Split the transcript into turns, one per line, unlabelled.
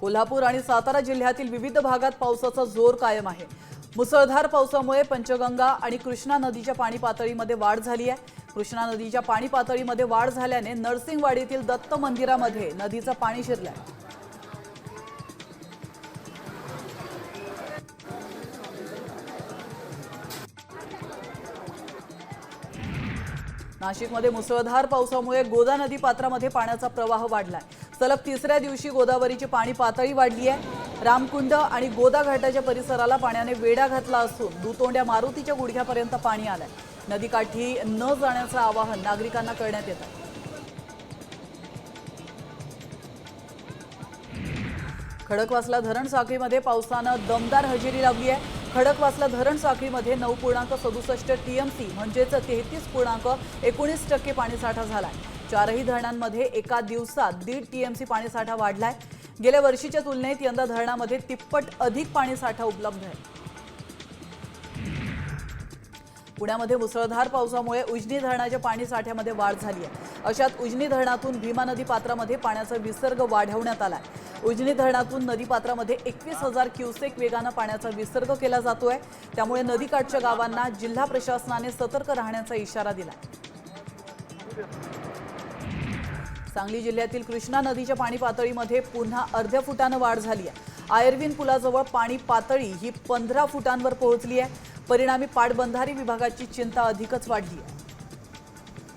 कोल्हापूर आणि सातारा जिल्ह्यातील विविध भागात पावसाचा जोर कायम आहे. मुसळधार पावसामुळे पंचगंगा आणि कृष्णा नदीच्या पाणी पातळीमध्ये वाढ झाली आहे. कृष्णा नदीच्या पाणी पातळीमध्ये वाढ झाल्याने नरसिंहवाडीतील दत्त मंदिरामध्ये नदीचं पाणी शिरलंय. नाशिकमध्ये मुसळधार पावसामुळे गोदा नदी पात्रामध्ये पाण्याचा प्रवाह वाढलाय. सलग तिसऱ्या दिवशी गोदावरीची पाणी पातळी वाढली आहे रामकुंड आणि गोदा घाटाच्या परिसराला पाण्याने वेढा घातला असून दुतोंड्या मारुतीच्या गुडघ्यापर्यंत पाणी आलंय. नदीकाठी न जाण्याचं आवाहन नागरिकांना करण्यात येत आहे खडकवासला धरण साखळीमध्ये पावसानं दमदार हजेरी लावली आहे खडकवासला धरण साखळीमध्ये नऊ पूर्णांक सदुसष्ट टीएमसी म्हणजेच तेहतीस पूर्णांक एकोणीस टक्के पाणीसाठा झालाय. चारही धरणांमध्ये एका दिवसात दीड टीएमसी पाणीसाठा वाढलाय. गेल्या वर्षीच्या तुलनेत यंदा धरणामध्ये तिप्पट अधिक पाणीसाठा उपलब्ध आहे. पुण्यामध्ये मुसळधार पावसामुळे उजनी धरणाच्या पाणीसाठ्यामध्ये वाढ झाली आहे. अशात उजनी धरणातून भीमा नदी पात्रामध्ये पाण्याचा विसर्ग वाढवण्यात आला आहे उजनी धरणातून नदी पात्रामध्ये एकवीस हजार क्युसेक वेगानं पाण्याचा विसर्ग केला जातोय. त्यामुळे नदीकाठच्या गावांना जिल्हा प्रशासनाने सतर्क राहण्याचा इशारा दिलाय. सांगली जिल्ह्यातील कृष्णा नदीच्या पाणी पातळीमध्ये पुन्हा अर्ध्या फुटानं वाढ झाली आहे. आयर्विन पुलाजवळ पाणी पातळी ही पंधरा फुटांवर पोहोचली आहे. परिणामी पाटबंधारी विभागाची चिंता अधिकच वाढली आहे.